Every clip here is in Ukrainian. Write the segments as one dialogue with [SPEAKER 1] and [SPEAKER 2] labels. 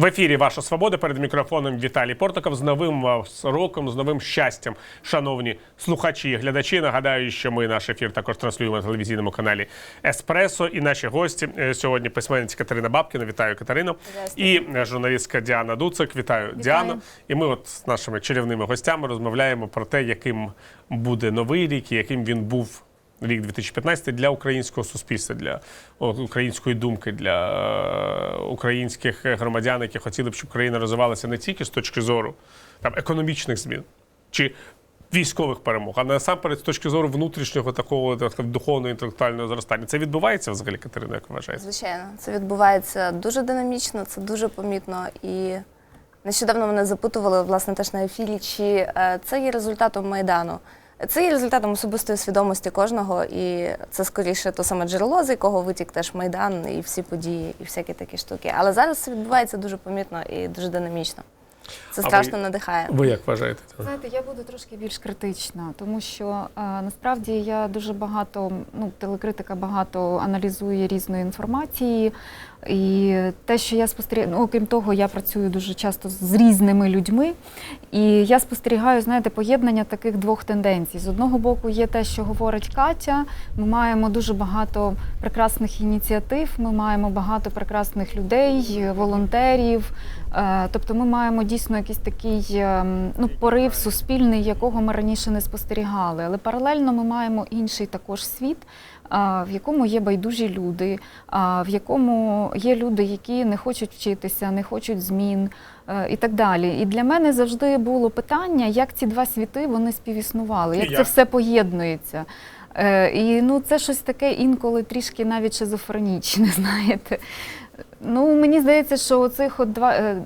[SPEAKER 1] В ефірі Ваша Свобода перед мікрофоном Віталій Портаков з новим вас роком, з новим щастям, шановні слухачі і глядачі. Нагадаю, що ми наш ефір також транслюємо на телевізійному каналі Еспресо. І наші гості е, сьогодні письменниця Катерина Бабкіна. Вітаю Катерину. І е, журналістка Діана Дуцик. Вітаю, Діана. І ми, от з нашими чарівними гостями, розмовляємо про те, яким буде новий рік і яким він був. Рік 2015 для українського суспільства, для української думки, для е, українських громадян, які хотіли б, щоб країна розвивалася не тільки з точки зору там, економічних змін чи військових перемог, а насамперед з точки зору внутрішнього такого так духовного інтелектуального зростання. Це відбувається взагалі, Катерина, як вважаєте?
[SPEAKER 2] Звичайно, це відбувається дуже динамічно, це дуже помітно. І нещодавно мене запитували, власне, теж на ефірі, чи е, це є результатом Майдану. Це є результатом особистої свідомості кожного, і це скоріше то саме джерело, з якого витік теж Майдан і всі події, і всякі такі штуки. Але зараз це відбувається дуже помітно і дуже динамічно. Це
[SPEAKER 1] А
[SPEAKER 2] страшно
[SPEAKER 1] ви-
[SPEAKER 2] надихає.
[SPEAKER 1] Ви як вважаєте?
[SPEAKER 3] Знаєте, я буду трошки більш критична, тому що е, насправді я дуже багато, ну, телекритика багато аналізує різної інформації. І те, що я спостерігаю, ну, окрім того, я працюю дуже часто з різними людьми, і я спостерігаю, знаєте, поєднання таких двох тенденцій. З одного боку, є те, що говорить Катя. Ми маємо дуже багато прекрасних ініціатив, ми маємо багато прекрасних людей, волонтерів. Е, Тобто ми маємо дійсно якийсь такий ем, ну, порив суспільний, якого ми раніше не спостерігали. Але паралельно ми маємо інший також світ, в якому є байдужі люди, в якому є люди, які не хочуть вчитися, не хочуть змін е, і так далі. І для мене завжди було питання, як ці два світи вони співіснували, як
[SPEAKER 1] як?
[SPEAKER 3] це все поєднується. Е, І ну, це щось таке інколи трішки навіть шизофренічне, знаєте. Ну, мені здається, що оцих от два. е,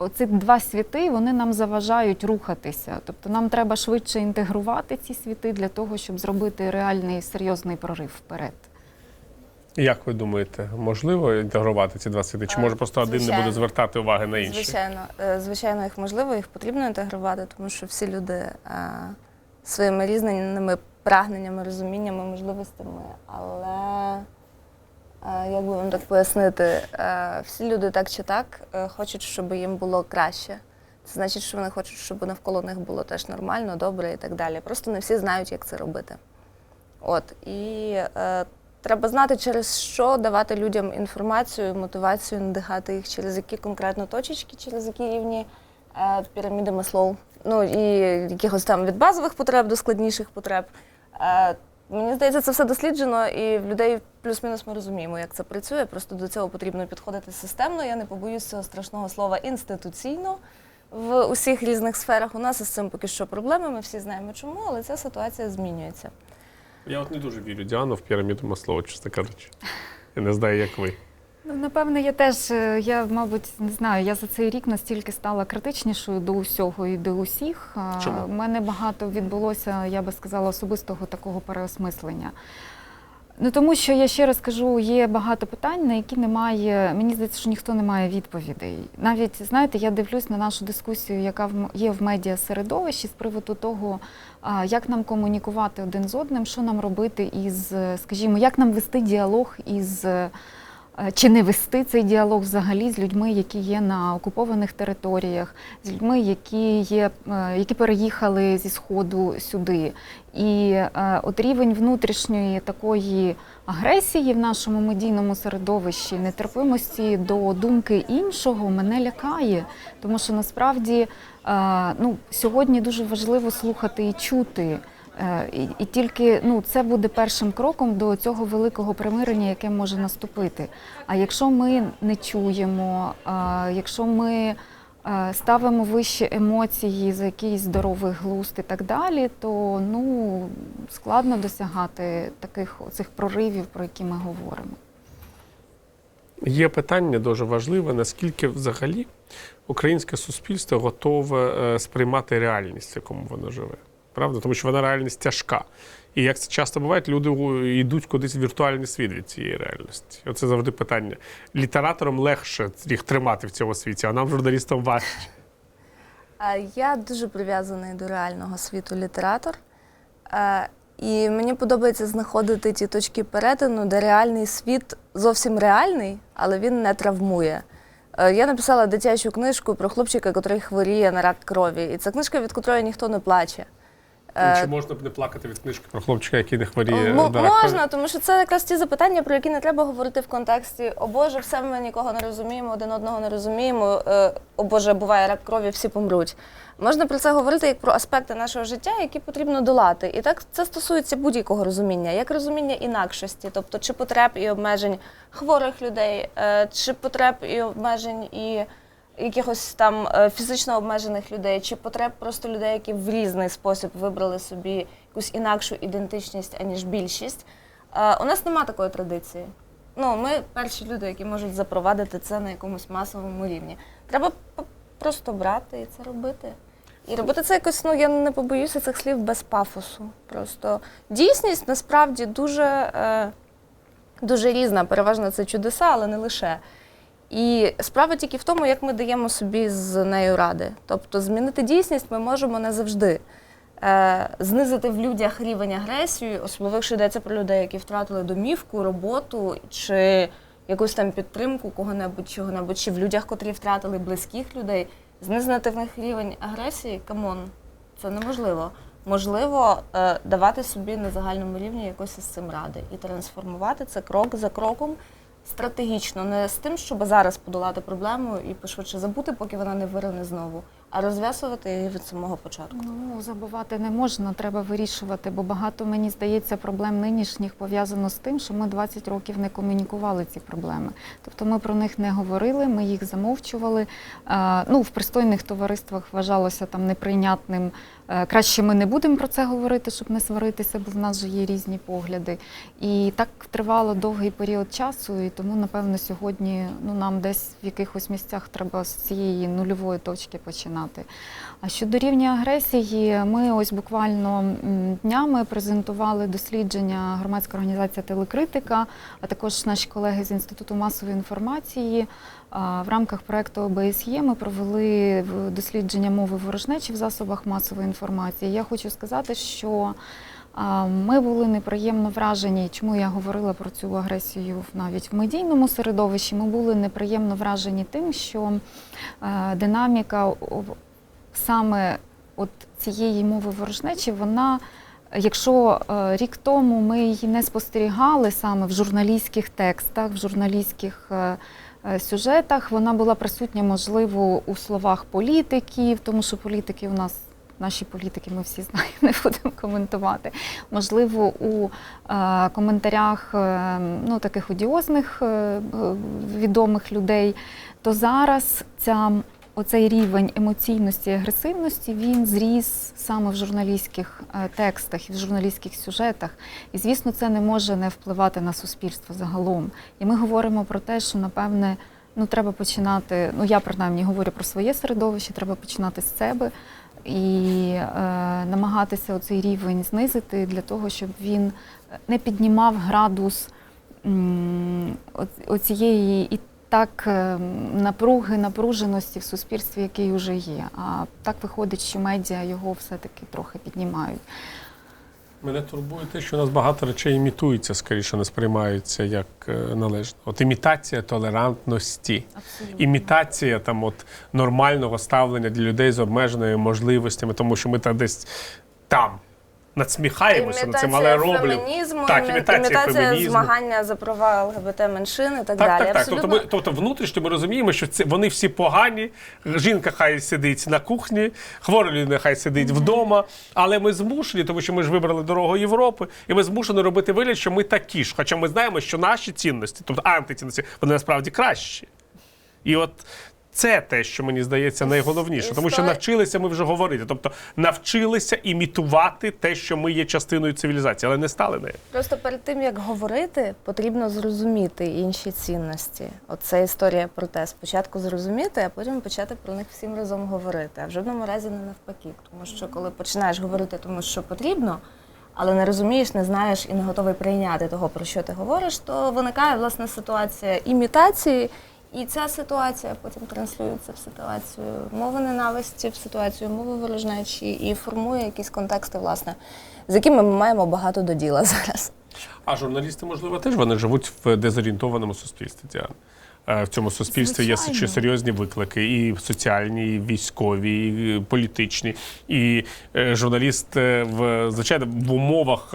[SPEAKER 3] Оці два світи вони нам заважають рухатися. Тобто нам треба швидше інтегрувати ці світи для того, щоб зробити реальний серйозний прорив вперед.
[SPEAKER 1] Як ви думаєте, можливо інтегрувати ці два світи? Чи
[SPEAKER 2] Е,
[SPEAKER 1] може просто один не буде звертати уваги на інший?
[SPEAKER 2] Звичайно, Е, звичайно, їх можливо, їх потрібно інтегрувати, тому що всі люди е, своїми різними прагненнями, розуміннями, можливостями. Але як би вам так пояснити, всі люди так чи так хочуть, щоб їм було краще. Це значить, що вони хочуть, щоб навколо них було теж нормально, добре і так далі. Просто не всі знають, як це робити. От і е, треба знати, через що давати людям інформацію, мотивацію, надихати їх, через які конкретно точечки, через які рівні е, піраміди Маслоу. Ну і якихось там від базових потреб до складніших потреб. Е, мені здається, це все досліджено, і в людей плюс-мінус ми розуміємо, як це працює. Просто до цього потрібно підходити системно. Я не побоюсь цього страшного слова інституційно. В усіх різних сферах у нас із цим поки що проблеми. Ми всі знаємо чому, але ця ситуація змінюється.
[SPEAKER 1] Я от не дуже вірю Діану в піраміду Маслова, чесно кажучи. Я не знаю, як ви.
[SPEAKER 3] Ну, напевне, я теж, е, я, мабуть, не знаю, я за цей рік настільки стала критичнішою до усього і до усіх.
[SPEAKER 1] Чому?
[SPEAKER 3] У мене багато відбулося, я би сказала, особистого такого переосмислення. Ну тому що я ще раз кажу, є багато питань, на які немає. Мені здається, що ніхто не має відповідей. Навіть знаєте, я дивлюсь на нашу дискусію, яка є в медіасередовищі з приводу того, як нам комунікувати один з одним, що нам робити із, скажімо, як нам вести діалог із. Е, Чи не вести цей діалог взагалі з людьми, які є на окупованих територіях, з людьми, які є, е, які переїхали зі сходу сюди. І е, от рівень внутрішньої такої агресії в нашому медійному середовищі, нетерпимості до думки іншого мене лякає, тому що насправді ну, сьогодні дуже важливо слухати і чути. Е, І, і тільки ну, це буде першим кроком до цього великого примирення, яке може наступити. А якщо ми не чуємо, а, якщо ми е, ставимо вищі емоції за якийсь здоровий глузд і так далі, то ну, складно досягати таких оцих проривів, про які ми говоримо.
[SPEAKER 1] Є питання дуже важливе, наскільки взагалі українське суспільство готове е, сприймати реальність, в якому воно живе. Правда? Тому що вона реальність тяжка. І як це часто буває, люди йдуть кудись в віртуальний світ від цієї реальності. Оце завжди питання. Літераторам легше їх тримати в цьому світі, а нам, журналістам, важче.
[SPEAKER 2] Я дуже прив'язаний до реального світу літератор. І мені подобається знаходити ті точки перетину, де реальний світ зовсім реальний, але він не травмує. Е, Я написала дитячу книжку про хлопчика, який хворіє на рак крові. І це книжка, від якої ніхто не плаче. Е,
[SPEAKER 1] Чи можна б не плакати від книжки про хлопчика, який не хворіє?
[SPEAKER 2] М-
[SPEAKER 1] на
[SPEAKER 2] можна, тому що це якраз ті запитання, про які не треба говорити в контексті О Боже, все ми нікого не розуміємо, один одного не розуміємо. е, О Боже, буває рак крові, всі помруть. Можна про це говорити як про аспекти нашого життя, які потрібно долати. І так це стосується будь-якого розуміння, як розуміння інакшості, тобто чи потреб і обмежень хворих людей, е, чи потреб і обмежень і якихось там е, фізично обмежених людей, чи потреб просто людей, які в різний спосіб вибрали собі якусь інакшу ідентичність, аніж більшість. Е, У нас немає такої традиції. Ну, ми перші люди, які можуть запровадити це на якомусь масовому рівні. Треба просто брати і це робити. І робити це якось, ну я не побоюся цих слів без пафосу. Просто дійсність насправді дуже, е, дуже різна. Переважно це чудеса, але не лише. І справа тільки в тому, як ми даємо собі з нею ради. Тобто змінити дійсність ми можемо не завжди. Е, знизити в людях рівень агресії, особливо якщо йдеться про людей, які втратили домівку, роботу чи якусь там підтримку кого-небудь, чого-небудь, чи в людях, котрі втратили близьких людей, знизити в них рівень агресії, камон, це неможливо. Можливо, е, давати собі на загальному рівні якось із цим ради і трансформувати це крок за кроком стратегічно, не з тим, щоб зараз подолати проблему і пошвидше забути, поки вона не вирине знову, а розв'язувати її від самого початку.
[SPEAKER 3] Ну, забувати не можна, треба вирішувати, бо багато, мені здається, проблем нинішніх пов'язано з тим, що ми 20 років не комунікували ці проблеми. Тобто ми про них не говорили, ми їх замовчували. Ну, в пристойних товариствах вважалося там неприйнятним. е, Краще ми не будемо про це говорити, щоб не сваритися, бо в нас же є різні погляди. І так тривало довгий період часу, і тому, напевно, сьогодні ну, нам десь в якихось місцях треба з цієї нульової точки починати. А щодо рівня агресії, ми ось буквально днями презентували дослідження громадська організація Телекритика, а також наші колеги з Інституту масової інформації. В рамках проекту ОБСЄ ми провели дослідження мови ворожнечі в засобах масової інформації. Я хочу сказати, що ми були неприємно вражені. Чому я говорила про цю агресію навіть в медійному середовищі? Ми були неприємно вражені тим, що е, динаміка саме от цієї мови ворожнечі, вона. Якщо е, рік тому ми її не спостерігали саме в журналістських текстах, в журналістських е, сюжетах, вона була присутня, можливо, у словах політиків, тому що політики у нас. Наші політики, ми всі знаємо, не будемо коментувати. Можливо, у е, коментарях е, ну, таких одіозних е, відомих людей, то зараз ця оцей рівень емоційності і агресивності він зріс саме в журналістських текстах і в журналістських сюжетах. І звісно, це не може не впливати на суспільство загалом. І ми говоримо про те, що напевне. Ну, треба починати. Ну, я принаймні говорю про своє середовище, треба починати з себе і е, намагатися оцей рівень знизити для того, щоб він не піднімав градус оцієї і так е, напруги, напруженості в суспільстві, який вже є. А так виходить, що медіа його все-таки трохи піднімають.
[SPEAKER 1] Мене турбує те, що у нас багато речей імітуються, скоріше не сприймаються як е, належно. От імітація толерантності,
[SPEAKER 3] Абсолютно.
[SPEAKER 1] імітація там от нормального ставлення для людей з обмеженими можливостями, тому що ми там десь там надсміхаємося над цим, але роблять.
[SPEAKER 2] фемінізму,
[SPEAKER 1] Так, імітація
[SPEAKER 2] імітація
[SPEAKER 1] фемінізму.
[SPEAKER 2] змагання за права ЛГБТ меншин і так,
[SPEAKER 1] Так,
[SPEAKER 2] далі.
[SPEAKER 1] так, так. Тобто, ми, тобто внутрішньо ми розуміємо, що це вони всі погані. Жінка хай сидить на кухні, хвора людина хай сидить вдома. Але ми змушені, тому що ми ж вибрали дорогу Європи, і ми змушені робити вигляд, що ми такі ж. Хоча ми знаємо, що наші цінності, тобто антицінності, вони насправді кращі. І от це те, що мені здається найголовніше, тому що навчилися ми вже говорити. Тобто навчилися імітувати те, що ми є частиною цивілізації, але не стали нею.
[SPEAKER 2] Просто перед тим як говорити, потрібно зрозуміти інші цінності. Оце історія про те, спочатку зрозуміти, а потім почати про них всім разом говорити. А в жодному разі не навпаки. Тому що коли починаєш говорити тому, що потрібно, але не розумієш, не знаєш і не готовий прийняти того, про що ти говориш, то виникає власне ситуація імітації. І ця ситуація потім транслюється в ситуацію мови ненависті, в ситуацію мови ворожнечі і формує якісь контексти, власне, з якими ми маємо багато до діла зараз.
[SPEAKER 1] А журналісти, можливо, теж вони живуть в дезорієнтованому суспільстві, Діана. е, в цьому суспільстві є
[SPEAKER 3] Звичайно.
[SPEAKER 1] ще серйозні виклики, і соціальні, і військові, і політичні. І е, журналіст е, в звичайно в умовах.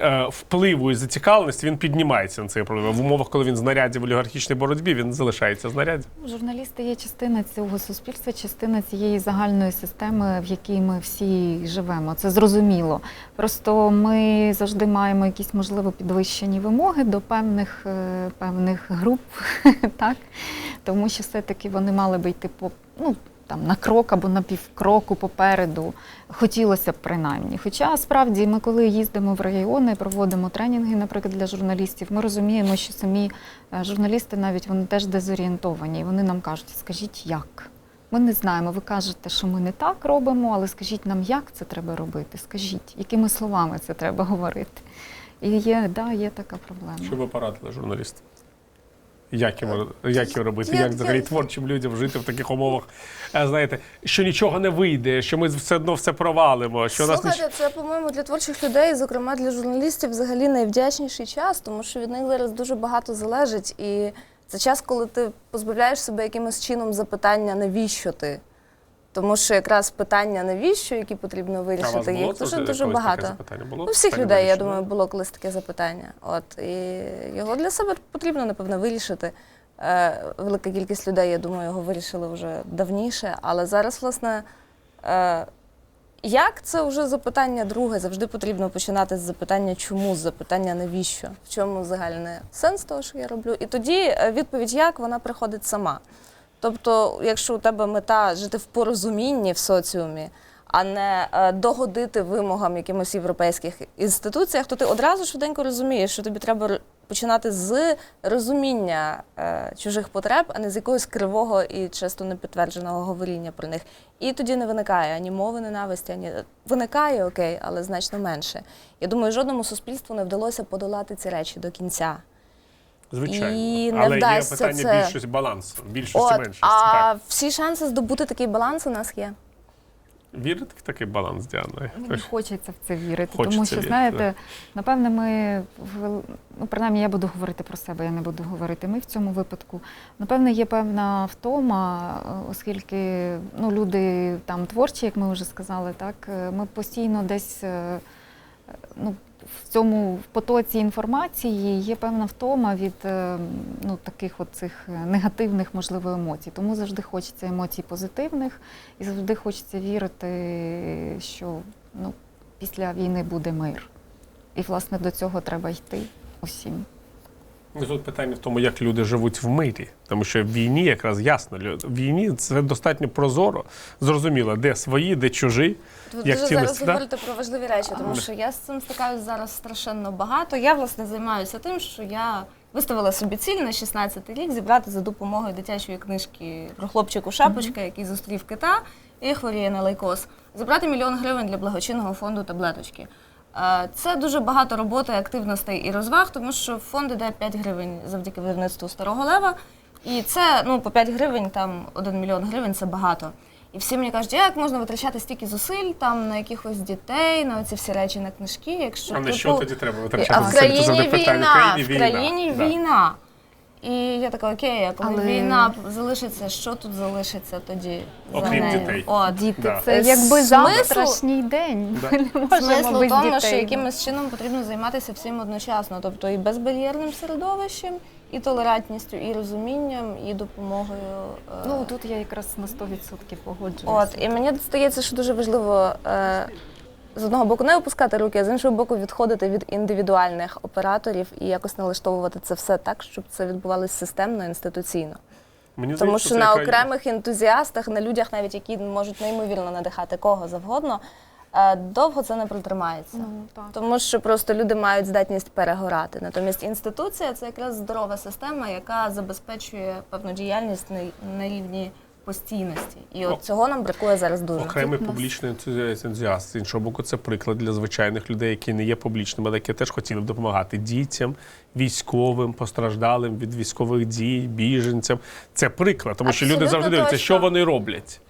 [SPEAKER 1] Е, Впливу і зацікавленості він піднімається на цей проблем. В умовах, коли він знаряддя в олігархічній боротьбі, він залишається знаряддя.
[SPEAKER 3] Журналісти є частина цього суспільства, частина цієї загальної системи, в якій ми всі живемо. Це зрозуміло. Просто ми завжди маємо якісь можливо підвищені вимоги до певних, е, певних груп, так? тому що все-таки вони мали би йти по ну, там, на крок або на півкроку попереду. Хотілося б принаймні. Хоча справді ми, коли їздимо в регіони, проводимо тренінги, наприклад, для журналістів, ми розуміємо, що самі е, журналісти навіть вони теж дезорієнтовані. І вони нам кажуть, скажіть як? Ми не знаємо. Ви кажете, що ми не так робимо, але скажіть нам, як це треба робити? Скажіть, якими словами це треба говорити? І є, да, є така проблема.
[SPEAKER 1] Що ви порадили журналістам? Як його, як його робити? Як взагалі творчим людям жити в таких умовах? Е, Знаєте, що нічого не вийде, що ми все одно все провалимо, що Слухайте, нас
[SPEAKER 2] Слухайте, це, по-моєму, для творчих людей, зокрема для журналістів, взагалі найвдячніший час, тому що від них зараз дуже багато залежить. І це час, коли ти позбавляєш себе якимось чином запитання, навіщо ти. Тому що якраз питання навіщо, які потрібно
[SPEAKER 1] А у вас
[SPEAKER 2] вирішити,
[SPEAKER 1] було
[SPEAKER 2] їх
[SPEAKER 1] це
[SPEAKER 2] дуже
[SPEAKER 1] колись
[SPEAKER 2] дуже
[SPEAKER 1] таке
[SPEAKER 2] багато.
[SPEAKER 1] запитання? Було
[SPEAKER 2] У всіх людей, я думаю, було колись таке запитання. От і його для себе потрібно, напевно, вирішити. Е, велика кількість людей, я думаю, його вирішили вже давніше. Але зараз, власне, е, як це вже запитання друге? Завжди потрібно починати з запитання чому, з запитання навіщо, в чому загальний сенс того, що я роблю. І тоді е, відповідь як вона приходить сама. Тобто, якщо у тебе мета жити в порозумінні в соціумі, а не е, догодити вимогам якимось європейських інституціях, то ти одразу швиденько розумієш, що тобі треба починати з розуміння е, чужих потреб, а не з якогось кривого і часто непідтвердженого говоріння про них. І тоді не виникає ані мови ненависті, ані виникає окей, але значно менше. Я думаю, жодному суспільству не вдалося подолати ці речі до кінця.
[SPEAKER 1] Звичайно.
[SPEAKER 2] І не
[SPEAKER 1] Але є питання
[SPEAKER 2] це.
[SPEAKER 1] більшості балансу, більшості
[SPEAKER 2] От,
[SPEAKER 1] меншості.
[SPEAKER 2] а
[SPEAKER 1] Так.
[SPEAKER 2] всі шанси здобути такий баланс у нас є.
[SPEAKER 1] Вірите в такий баланс, Діана?
[SPEAKER 3] Мені хочеться в це вірити,
[SPEAKER 1] Хочеться
[SPEAKER 3] тому що,
[SPEAKER 1] вірити,
[SPEAKER 3] знаєте, напевне, ми ну, принаймні я буду говорити про себе, я не буду говорити ми в цьому випадку. Напевне, є певна втома, оскільки ну, люди там творчі, як ми вже сказали, так е, ми постійно десь е, ну, в цьому потоці інформації є певна втома від е, ну, таких от цих е, негативних, можливо, емоцій. Тому завжди хочеться емоцій позитивних і завжди хочеться вірити, що ну, після війни буде мир. І, власне, до цього треба йти усім.
[SPEAKER 1] Ну, Тут питання в тому, як люди живуть в мирі. Тому що в війні якраз ясно, в війні це достатньо прозоро, зрозуміло, де свої, де чужі.
[SPEAKER 2] Ви
[SPEAKER 1] Як
[SPEAKER 2] дуже зараз
[SPEAKER 1] да?
[SPEAKER 2] говорите про важливі речі, тому що я з цим стикаюся зараз страшенно багато. Я власне займаюся тим, що я виставила собі ціль на 16 рік зібрати за допомогою дитячої книжки про хлопчику шапочка, який зустрів кита і хворіє на лейкоз. Зібрати мільйон гривень для благочинного фонду таблеточки. Е, Це дуже багато роботи, активностей і розваг, тому що фонди дає 5 гривень завдяки видавництву старого лева. І це ну по 5 гривень, там 1 мільйон гривень це багато. І всі мені кажуть, як можна витрачати стільки зусиль там на якихось дітей, на ці всі речі, на книжки, якщо
[SPEAKER 1] А на
[SPEAKER 2] типу,
[SPEAKER 1] що тоді треба
[SPEAKER 2] а
[SPEAKER 1] витрачати
[SPEAKER 2] в
[SPEAKER 1] зусиль? Це
[SPEAKER 2] країні війна,
[SPEAKER 1] В
[SPEAKER 2] в країні війна. І я така, окей, а коли
[SPEAKER 3] Але-
[SPEAKER 2] війна залишиться, що тут залишиться тоді? за
[SPEAKER 1] Окрім
[SPEAKER 2] нею?
[SPEAKER 1] дітей.
[SPEAKER 2] От.
[SPEAKER 3] Діти,
[SPEAKER 1] Да.
[SPEAKER 3] це
[SPEAKER 2] Е,
[SPEAKER 3] якби
[SPEAKER 2] смисл-
[SPEAKER 3] завтрашній день.
[SPEAKER 1] Да.
[SPEAKER 3] Ми не можемо
[SPEAKER 2] Смисл
[SPEAKER 3] без
[SPEAKER 2] в тому,
[SPEAKER 3] дітей.
[SPEAKER 2] що якимось чином потрібно займатися всім одночасно, тобто і безбар'єрним середовищем, і толерантністю, і розумінням, і допомогою. е,
[SPEAKER 3] Ну, тут я якраз на 100% погоджуюся.
[SPEAKER 2] От, і мені здається, що дуже важливо е, з одного боку не опускати руки, а з іншого боку відходити від індивідуальних операторів і якось налаштовувати це все так, щоб це відбувалося системно, інституційно.
[SPEAKER 1] Мені
[SPEAKER 2] Тому що на окремих ентузіастах, на людях, навіть які можуть неймовірно надихати кого завгодно, е, довго це не протримається.
[SPEAKER 3] Ну, так.
[SPEAKER 2] Тому що просто люди мають здатність перегорати. Натомість інституція це якраз здорова система, яка забезпечує певну діяльність на, на рівні постійності. І
[SPEAKER 1] О.
[SPEAKER 2] от цього нам бракує зараз дуже.
[SPEAKER 1] Окремий
[SPEAKER 3] Тут
[SPEAKER 1] публічний ентузіаст- ентузіаст. З іншого боку, це приклад для звичайних людей, які не є публічними, але які теж хотіли б допомагати дітям, військовим, постраждалим від військових дій, біженцям. Це приклад, тому що люди завжди дивляться,
[SPEAKER 2] точно.
[SPEAKER 1] що вони роблять.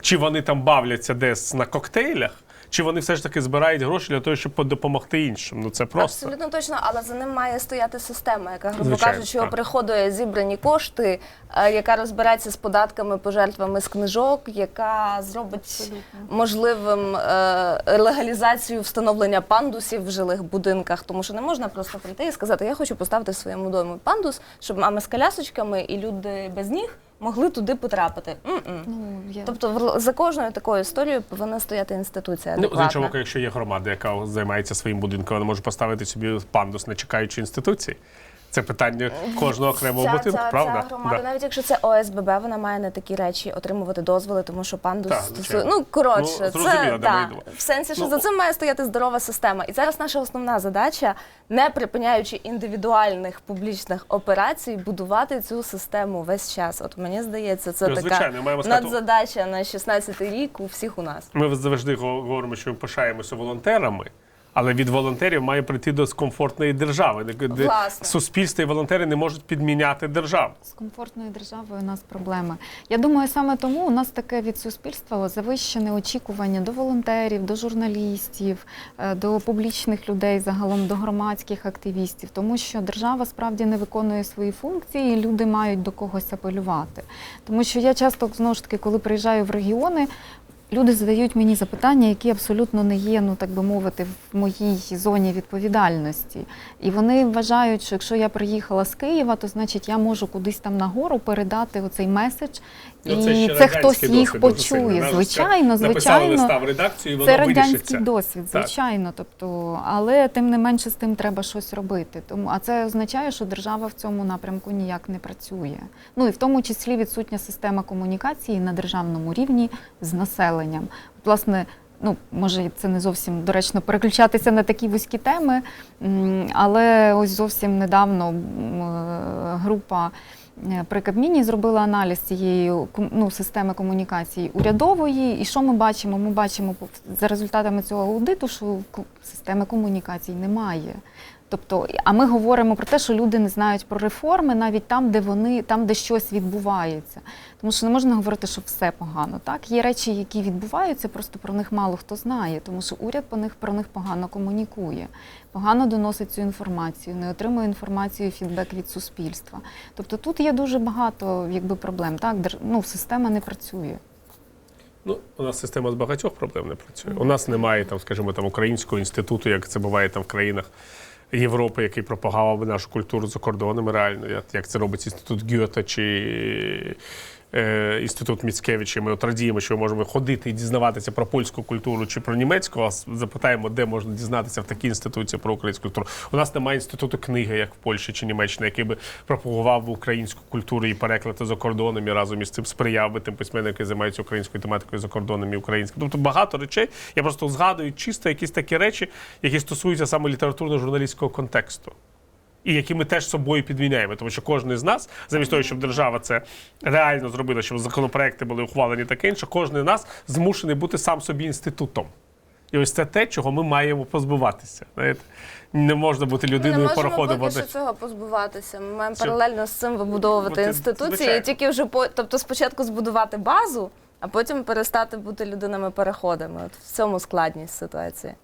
[SPEAKER 1] Чи вони там бавляться десь на коктейлях, Чи вони все ж таки збирають гроші для того, щоб допомогти іншим? Ну це просто.
[SPEAKER 2] Абсолютно точно, але за ним має стояти система, яка, грубо
[SPEAKER 1] Звичайно,
[SPEAKER 2] кажучи,
[SPEAKER 1] так.
[SPEAKER 2] оприходує зібрані кошти, е, яка розбирається з податками, пожертвами з книжок, яка зробить можливим е, легалізацію встановлення пандусів в жилих будинках. Тому що не можна просто прийти і сказати, я хочу поставити в своєму домі пандус, щоб мами з колясочками і люди без ніг могли туди потрапити. М-м.
[SPEAKER 3] Ну, я...
[SPEAKER 2] Тобто в- за кожною такою історією повинна стояти інституція.
[SPEAKER 1] Ну, з
[SPEAKER 2] адекватна.
[SPEAKER 1] іншого боку, якщо є громада, яка займається своїм будинком, вона може поставити собі пандус, не чекаючи інституції. Це питання кожного окремого
[SPEAKER 2] Ця-
[SPEAKER 1] будинку,
[SPEAKER 2] ця,
[SPEAKER 1] правда?
[SPEAKER 2] Ця громада,
[SPEAKER 1] Да.
[SPEAKER 2] навіть якщо це ОСББ, вона має на такі речі отримувати дозволи, тому що пандус
[SPEAKER 1] Так,
[SPEAKER 2] стосує. Ну коротше,
[SPEAKER 1] Ну,
[SPEAKER 2] це да, в сенсі, що
[SPEAKER 1] Ну,
[SPEAKER 2] за цим має стояти здорова система. І зараз наша основна задача, не припиняючи індивідуальних публічних операцій, будувати цю систему весь час. От мені здається, це
[SPEAKER 1] Ну,
[SPEAKER 2] така
[SPEAKER 1] звичайно, маємо
[SPEAKER 2] надзадача на 16-й рік у всіх у нас.
[SPEAKER 1] Ми завжди говоримо, що ми пишаємося волонтерами, але від волонтерів має прийти до комфортної держави, де-
[SPEAKER 2] Власне.
[SPEAKER 1] суспільство і волонтери не можуть підміняти державу.
[SPEAKER 3] З комфортною державою у нас проблеми. Я думаю, саме тому у нас таке від суспільства завищене очікування до волонтерів, до журналістів, е, до публічних людей, загалом до громадських активістів, тому що держава справді не виконує свої функції, і люди мають до когось апелювати. Тому що я часто знову ж таки, коли приїжджаю в регіони. Люди задають мені запитання, які абсолютно не є, ну так би мовити, в моїй зоні відповідальності. І вони вважають, що якщо я приїхала з Києва, то значить я можу кудись там нагору передати оцей меседж,
[SPEAKER 1] Ну,
[SPEAKER 3] і
[SPEAKER 1] ще
[SPEAKER 3] це, хтось їх почує. Звичайно,
[SPEAKER 1] Написали
[SPEAKER 3] звичайно.
[SPEAKER 1] листа в редакцію, і воно
[SPEAKER 3] Це радянський
[SPEAKER 1] вирішиться.
[SPEAKER 3] досвід,
[SPEAKER 1] Так.
[SPEAKER 3] звичайно. Тобто, але тим не менше з тим треба щось робити. Тому а це означає, що держава в цьому напрямку ніяк не працює. Ну і в тому числі відсутня система комунікації на державному рівні з населенням. От, Власне. Ну, може, це не зовсім доречно переключатися на такі вузькі теми, але ось зовсім недавно е, група при Кабміні зробила аналіз цієї ну, системи комунікації урядової. І що ми бачимо? Ми бачимо за результатами цього аудиту, що системи комунікацій немає. Тобто, а ми говоримо про те, що люди не знають про реформи навіть там, де вони там, де щось відбувається. Тому що не можна говорити, що все погано. Так є речі, які відбуваються, просто про них мало хто знає, тому що уряд по них про них погано комунікує, погано доносить цю інформацію, не отримує інформацію, і фідбек від суспільства. Тобто тут є дуже багато якби проблем. Так, ну, система не працює.
[SPEAKER 1] Ну, у нас система з багатьох проблем не працює. У нас немає там, скажімо, там українського інституту, як це буває там в країнах Європи, який пропагував нашу культуру за кордонами. Реально, як це робить інститут Гьота чи е, інститут Міцкевича. Ми от радіємо, що ми можемо ходити і дізнаватися про польську культуру чи про німецьку. А запитаємо, де можна дізнатися в такій інституції про українську культуру. У нас немає інституту книги, як в Польщі чи Німеччині, який би пропагував українську культуру і переклад за кордоном і разом із цим сприяв би тим письменникам, які займаються українською тематикою за кордоном і українською. Тобто багато речей. Я просто згадую чисто якісь такі речі, які стосуються саме літературно-журналістського контексту. І які ми теж собою підміняємо, тому що кожен з нас, замість того, щоб держава це реально зробила, щоб законопроекти були ухвалені таке інше, кожен з нас змушений бути сам собі інститутом. І ось це те, чого ми маємо позбуватися. Знаєте? Не можна бути
[SPEAKER 2] Ми не
[SPEAKER 1] людиною
[SPEAKER 2] можемо
[SPEAKER 1] пароходом.
[SPEAKER 2] поки що цього позбуватися. Ми маємо паралельно з цим вибудовувати інституції,
[SPEAKER 1] звичайно.
[SPEAKER 2] тільки вже по тобто спочатку збудувати базу, а потім перестати бути людинами переходами. От в цьому складність ситуації.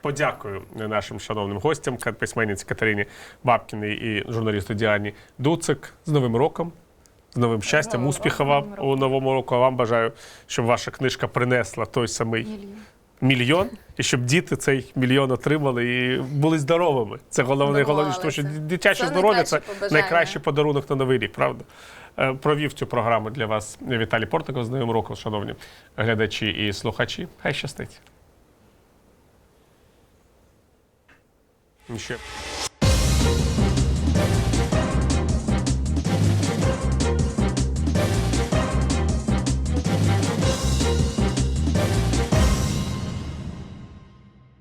[SPEAKER 1] Подякую нашим шановним гостям, письменниці Катерині Бабкіній і журналісту Діані Дуцик. З Новим роком, з новим щастям,
[SPEAKER 3] Новим
[SPEAKER 1] успіху вам
[SPEAKER 3] Новим
[SPEAKER 1] у новому року. А вам бажаю, щоб ваша книжка принесла той самий
[SPEAKER 3] Мільйон.
[SPEAKER 1] і щоб діти цей мільйон отримали і були здоровими. Це головне, головне, тому що дитяче
[SPEAKER 2] Це
[SPEAKER 1] здоров'я це
[SPEAKER 2] побажання.
[SPEAKER 1] найкращий подарунок на новий рік, правда? Е, Провів цю програму для вас Віталій Портников з Новим роком, шановні глядачі і слухачі. Хай щастить. Ще.